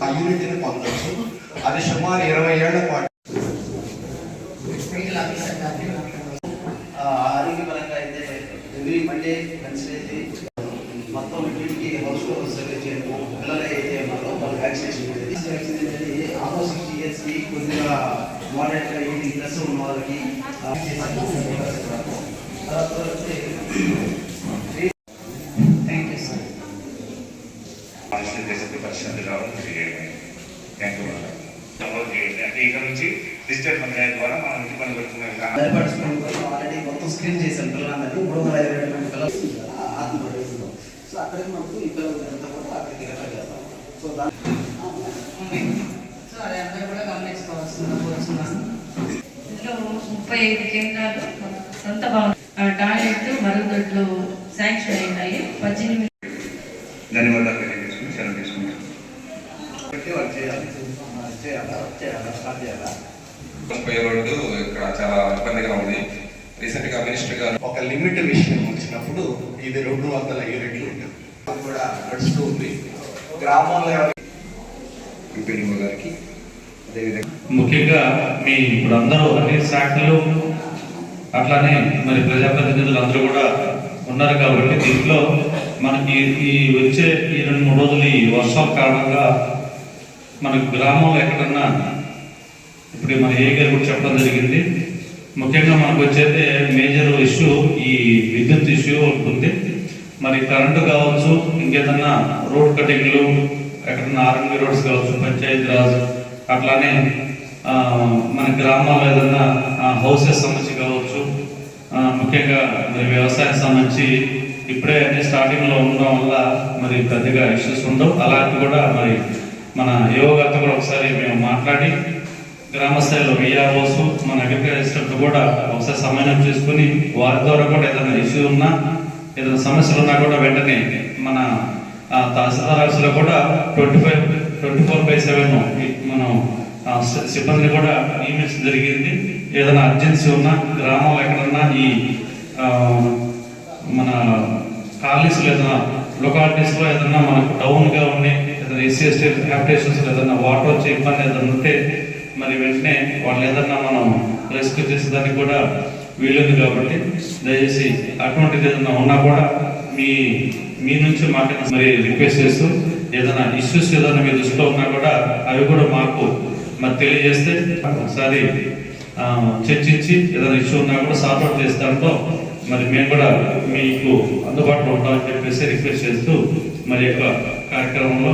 ఆ యూనిట్ని పొందవచ్చు అది సుమారు ఇరవై ఏళ్ళ పాటు. ఆరోగ్యపరంగా అయితే ఎవ్రీ మండే వెన్స్డే మొత్తం ఇంటికి హౌస్ సర్వే చేయడము పిల్లలు అయితే ఉన్నారో వాళ్ళు వ్యాక్సినేషన్ అనేది వ్యాక్సిన్ అనేది ఆల్మో సిక్స్టీ ఇయర్స్కి కొద్దిగా మోడరేట్గా ఎయిటీ ప్లస్ ఉన్న వాళ్ళకి తర్వాత వచ్చి థ్యాంక్ యూ సార్ పరిస్థితి థ్యాంక్ యూ చేయండి అంటే ఇక్కడ నుంచి డిజిటల్ మీడియా ద్వారా మనం ఇంటి పని పెట్టుకునే ఆల్రెడీ మొత్తం స్క్రీన్ చేశాను పిల్లలందరినీ మూడు వందల ఇరవై రెండు మంది పిల్లలు సో అక్కడికి మనకు ఈ పిల్లలు అంతా కూడా అక్కడికి చేస్తాం సో దాని సో అది అందరూ కూడా గమనించుకోవాల్సిందిగా కోరుతున్నాను ఇందులో ముప్పై ఐదు కేంద్రాలు సొంత భవనం ఆ, టాయిలెట్ మరుగుదొడ్లు శాంక్షన్ రోడ్డు ఇక్కడ చాలా ఇబ్బందిగా ఉంది. రీసెంట్గా మినిస్టర్ గారు ఒక లిమిట్ విషయం వచ్చినప్పుడు ఇది రెండు వందల యూనిట్లు ఉంటుంది. కూడా నడుస్తూ ఉంది. గ్రామంలో ఎవరి- ఎంపీడీఓ గారికి అదేవిధంగా ముఖ్యంగా మీ ఇప్పుడు అందరూ అన్ని శాఖలు అట్లానే మరి ప్రజాప్రతినిధులు అందరూ కూడా ఉన్నారు కాబట్టి దీంట్లో మనకి ఈ వచ్చే ఈ రెండు మూడు రోజులు ఈ వర్షాల కారణంగా మనకు గ్రామంలో ఎక్కడన్నా ఇప్పుడు మన ఏ గారు కూడా చెప్పడం జరిగింది. ముఖ్యంగా మనకు వచ్చేది మేజర్ ఇష్యూ ఈ విద్యుత్ ఇష్యూ ఉంటుంది మరి కరెంటు కావచ్చు ఇంకేదన్నా రోడ్ కటింగ్లు ఎక్కడన్నా ఆర్ఎన్బి రోడ్స్ కావచ్చు పంచాయతీ రాజ్ అట్లానే మన గ్రామాల్లో ఏదన్నా హౌసెస్ సంబంధించి కావచ్చు ముఖ్యంగా మరి వ్యవసాయం సంబంధించి ఇప్పుడే అన్ని స్టార్టింగ్లో ఉండడం వల్ల మరి పెద్దగా ఇష్యూస్ ఉండవు. అలాంటి కూడా మరి మన యోగాతో కూడా ఒకసారి మేము మాట్లాడి గ్రామ స్థాయిలో విఆర్ఓస్ మన అగ్రికల్చర్తో కూడా ఒకసారి సమన్వయం చేసుకుని వారి ద్వారా కూడా ఏదైనా ఇష్యూ ఉన్నా ఏదైనా సమస్యలు ఉన్నా కూడా వెంటనే మన ఆ, తహసీల్దార్ కూడా twenty five twenty four by seven మనం సిబ్బందిని కూడా నియమించడం జరిగింది. ఏదైనా అర్జెన్సీ ఉన్నా గ్రామంలో ఎక్కడన్నా ఈ మన కాలనీస్లో ఏదైనా లొకాలిటీస్లో ఏదైనా మనకు డౌన్గా ఉండి ఏదైనా ఎస్సీ ఎస్టీ హ్యాబిటేషన్స్ ఏదైనా వాటర్ వచ్చే ఇబ్బంది ఏదైనా ఉంటే మరి వెంటనే వాళ్ళు ఏదన్నా మనం రెస్క్యూ చేసేదానికి కూడా వీలుంది కాబట్టి దయచేసి అటువంటిది ఏదైనా ఉన్నా కూడా మీ మీ నుంచి మాకు మరి రిక్వెస్ట్ చేస్తూ ఏదైనా ఇష్యూస్ ఏదైనా మీ దృష్టిలో ఉన్నా కూడా అవి కూడా మాకు మరి తెలియజేస్తే ఒకసారి చర్చించి ఏదైనా ఇష్యూ ఉన్నా కూడా సార్ట్ అవుట్ చేస్తాంతో మరి మేము కూడా మీకు అందుబాటులో ఉంటామని చెప్పేసి రిక్వెస్ట్ చేస్తూ మరి యొక్క కార్యక్రమంలో